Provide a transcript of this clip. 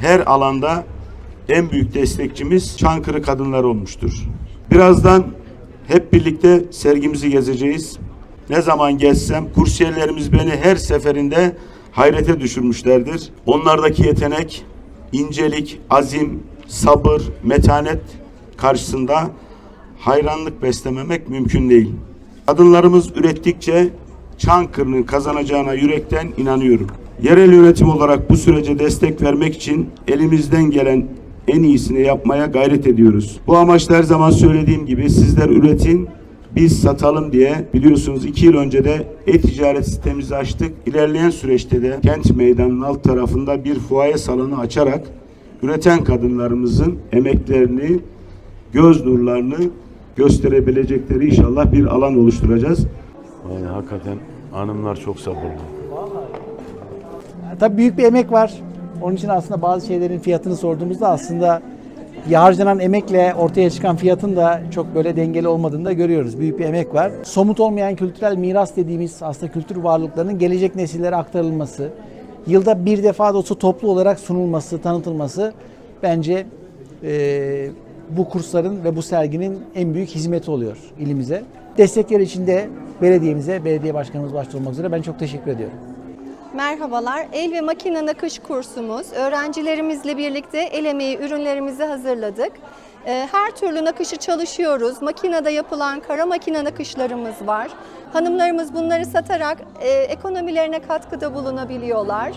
her alanda en büyük destekçimiz Çankırı kadınları olmuştur. Birazdan hep birlikte sergimizi gezeceğiz. Ne zaman gezsem kursiyerlerimiz beni her seferinde hayrete düşürmüşlerdir. Onlardaki yetenek, incelik, azim, sabır, metanet karşısında hayranlık beslememek mümkün değil. Kadınlarımız ürettikçe Çankırı'nın kazanacağına yürekten inanıyorum. Yerel yönetim olarak bu sürece destek vermek için elimizden gelen en iyisini yapmaya gayret ediyoruz. Bu amaçla her zaman söylediğim gibi sizler üretin, biz satalım diye biliyorsunuz iki yıl önce de e-ticaret sitemizi açtık. İlerleyen süreçte de kent meydanının alt tarafında bir fuaye salonu açarak üreten kadınlarımızın emeklerini, göz nurlarını gösterebilecekleri inşallah bir alan oluşturacağız. Yani hakikaten hanımlar çok sabırlı. Tabii büyük bir emek var. Onun için aslında bazı şeylerin fiyatını sorduğumuzda aslında harcanan emekle ortaya çıkan fiyatın da çok böyle dengeli olmadığını da görüyoruz. Büyük bir emek var. Somut olmayan kültürel miras dediğimiz aslında kültür varlıklarının gelecek nesillere aktarılması, yılda bir defa da olsa toplu olarak sunulması, tanıtılması bence eee, bu kursların ve bu serginin en büyük hizmeti oluyor ilimize. Destekler için de belediyemize, belediye başkanımız başta olmak üzere ben çok teşekkür ediyorum. Merhabalar. El ve makine nakış kursumuz. Öğrencilerimizle birlikte el emeği ürünlerimizi hazırladık. Ee, Her türlü nakışı çalışıyoruz. Makinede yapılan kara makine nakışlarımız var. Hanımlarımız bunları satarak e, ekonomilerine katkıda bulunabiliyorlar.